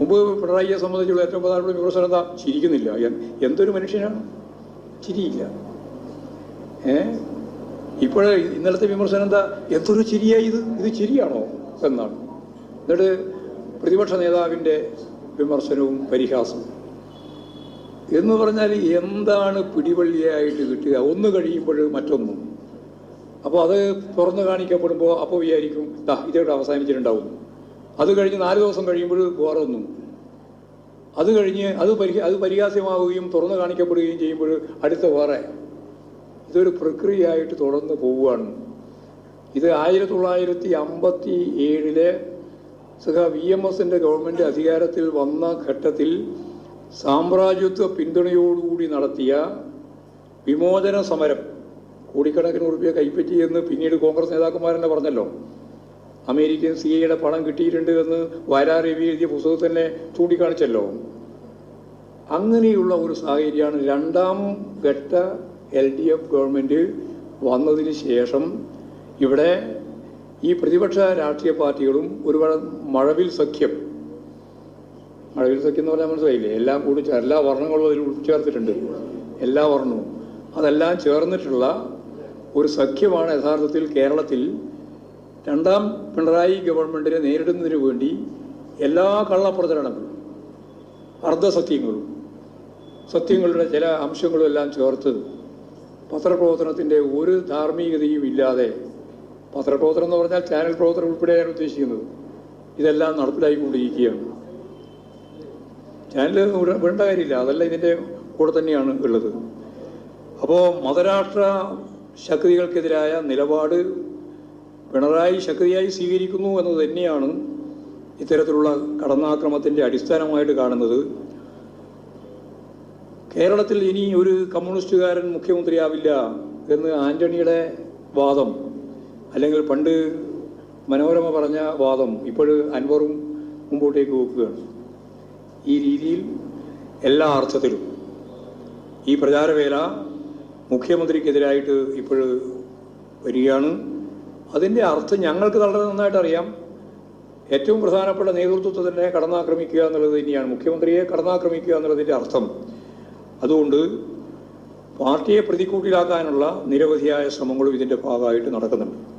മുമ്പ് പിണറായിയെ സംബന്ധിച്ചുള്ള ഏറ്റവും പ്രധാനപ്പെട്ട വിമർശനം എന്താ? ചിരിക്കുന്നില്ല. എന്തൊരു മനുഷ്യനാണ്? ചിരിയില്ല. ഏ? ഇപ്പോഴേ ഇന്നലത്തെ വിമർശനം എന്താ? എന്തൊരു ചിരിയാ ഇത്? ഇത് ചിരിയാണോ? എന്നാണ്. എന്നിട്ട് പ്രതിപക്ഷ നേതാവിന്റെ വിമർശനവും പരിഹാസവും. എന്ന് പറഞ്ഞാൽ എന്താണ് പിടിവള്ളിയായിട്ട് കിട്ടുക? ഒന്ന് കഴിയുമ്പോൾ മറ്റൊന്നും. അപ്പോൾ അത് തുറന്നു കാണിക്കപ്പെടുമ്പോൾ അപ്പോൾ വിചാരിക്കും ഇതാ ഇതോടെ അവസാനിച്ചിട്ടുണ്ടാവും അത് കഴിഞ്ഞ് നാല് ദിവസം കഴിയുമ്പോൾ വേറെ ഒന്നും അത് കഴിഞ്ഞ് അത് പരി അത് പരിഹാസ്യമാവുകയും തുറന്നു കാണിക്കപ്പെടുകയും ചെയ്യുമ്പോൾ അടുത്ത വേറെ. ഇതൊരു പ്രക്രിയയായിട്ട് തുടർന്ന് പോവുകയാണ്. ഇത് ആയിരത്തി തൊള്ളായിരത്തി അമ്പത്തി ഏഴിലെ സഹ വി എം എസിന്റെ ഗവൺമെന്റ് അധികാരത്തിൽ വന്ന ഘട്ടത്തിൽ സാമ്രാജ്യത്വ പിന്തുണയോടുകൂടി നടത്തിയ വിമോചന സമരം കോടിക്കണക്കിന് ഉറുപ്പിക കൈപ്പറ്റി എന്ന് പിന്നീട് കോൺഗ്രസ് നേതാക്കന്മാരെന്നെ പറഞ്ഞല്ലോ. അമേരിക്കൻ സി ഐയുടെ പണം കിട്ടിയിട്ടുണ്ട് എന്ന് വരാർ രവി എഴുതിയ പുസ്തകത്തിൽ തന്നെ ചൂണ്ടിക്കാണിച്ചല്ലോ. അങ്ങനെയുള്ള ഒരു സാഹചര്യമാണ് രണ്ടാം ഘട്ട എൽ ഡി എഫ് ഗവൺമെന്റ് വന്നതിന് ശേഷം ഇവിടെ ഈ പ്രതിപക്ഷ രാഷ്ട്രീയ പാർട്ടികളും ഒരുപാട് മഴവിൽ സഖ്യം. മഴവിൽ സഖ്യം എന്ന് പറഞ്ഞാൽ മനസ്സിലായില്ലേ? എല്ലാം കൂടി എല്ലാ വർണങ്ങളും അതിൽ ഉൾച്ചേർത്തിട്ടുണ്ട്. എല്ലാ വർണവും. അതെല്ലാം ചേർന്നിട്ടുള്ള ഒരു സഖ്യമാണ് യഥാർത്ഥത്തിൽ കേരളത്തിൽ രണ്ടാം പിണറായി ഗവൺമെന്റിനെ നേരിടുന്നതിന് വേണ്ടി എല്ലാ കള്ളപ്രചരണങ്ങളും അർദ്ധസത്യങ്ങളും സത്യങ്ങളുടെ ചില അംശങ്ങളും എല്ലാം ചേർത്ത് പത്രപ്രവർത്തനത്തിന്റെ ഒരു ധാർമ്മികതയും ഇല്ലാതെ പത്രപ്രവർത്തനം എന്ന് പറഞ്ഞാൽ ചാനൽ പ്രവർത്തനം ഉൾപ്പെടെയാണ് ഉദ്ദേശിക്കുന്നത് ഇതെല്ലാം നടപ്പിലായിക്കൊണ്ടിരിക്കുകയാണ്. ചാനൽ വേണ്ട കാര്യമില്ല. അതല്ല ഇതിന്റെ കൂടെ തന്നെയാണ് ഉള്ളത്. അപ്പോൾ മതരാഷ്ട്ര ശക്തികൾക്കെതിരായ നിലപാട് പിണറായി ശക്തിയായി സ്വീകരിക്കുന്നു എന്നത് തന്നെയാണ് ഇത്തരത്തിലുള്ള കടന്നാക്രമത്തിന്റെ അടിസ്ഥാനമായിട്ട് കാണുന്നത്. കേരളത്തിൽ ഇനി ഒരു കമ്മ്യൂണിസ്റ്റുകാരൻ മുഖ്യമന്ത്രിയാവില്ല എന്ന് ആന്റണിയുടെ വാദം അല്ലെങ്കിൽ പണ്ട് മനോരമ പറഞ്ഞ വാദം ഇപ്പോൾ അൻവറും മുമ്പോട്ടേക്ക് വെക്കുകയാണ്. ഈ രീതിയിൽ എല്ലാ അർത്ഥത്തിലും ഈ പ്രചാരവേല മുഖ്യമന്ത്രിക്കെതിരായിട്ട് ഇപ്പോൾ വരികയാണ്. അതിന്റെ അർത്ഥം ഞങ്ങൾക്ക് വളരെ നന്നായിട്ട് അറിയാം. ഏറ്റവും പ്രധാനപ്പെട്ട നേതൃത്വത്തിനെ കടന്നാക്രമിക്കുക എന്നുള്ളത് തന്നെയാണ് മുഖ്യമന്ത്രിയെ കടന്നാക്രമിക്കുക എന്നുള്ളതിന്റെ അർത്ഥം. അതുകൊണ്ട് പാർട്ടിയെ പ്രതിക്കൂട്ടിലാക്കാനുള്ള നിരവധിയായ ശ്രമങ്ങളും ഇതിന്റെ ഭാഗമായിട്ട് നടക്കുന്നുണ്ട്.